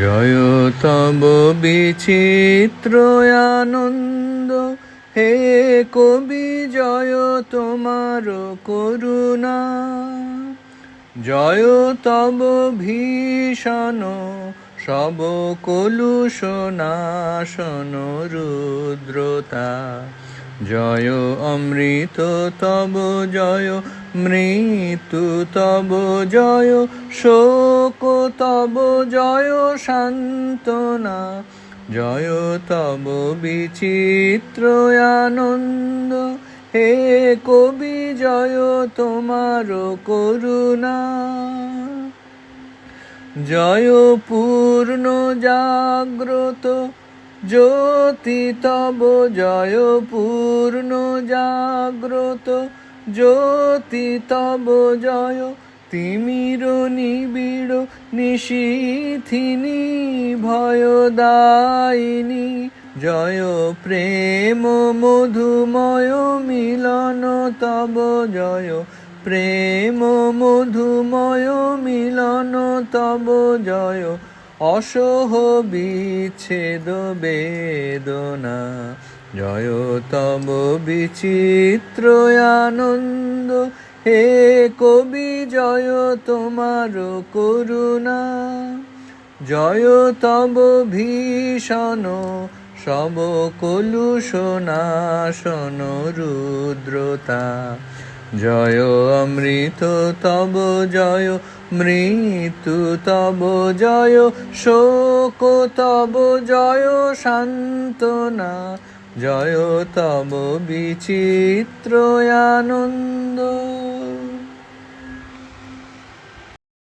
জয় তব বিচিত্র আনন্দ, হে কবি জয় তোমার করুণা। জয় তব ভীষণ সব কলুষনাশন রুদ্রতা। জয় অমৃত তব জয় মৃত্যু তব জয়, শোক তব জয়, সান্ত্বনা জয় তব বিচিত্র আনন্দ। হে কবি জয়, তোমার করুণা। জয় পূর্ণ জাগ্রত জ্যোতি তব জয় পূর্ণ জাগ্রত জ্যোতি তব জয়, তিমির নিবিড় নিশীথিনী ভয়দায়িনী জয় প্রেম মধুময় মিলন তব জয়, প্রেম মধুময় মিলন তব জয়। অসহ বিচ্ছেদ বেদনা জয় তব বিচিত্র আনন্দ, হে কবি জয় তোমার করুণা। জয় তব ভীষণ সব কলুষনাশন রুদ্রতা। জয় অমৃত তব জয়, মৃত্যু তব জয়, শোক তব জয়, সান্ত্বনা জয় তব বিচিত্র আনন্দ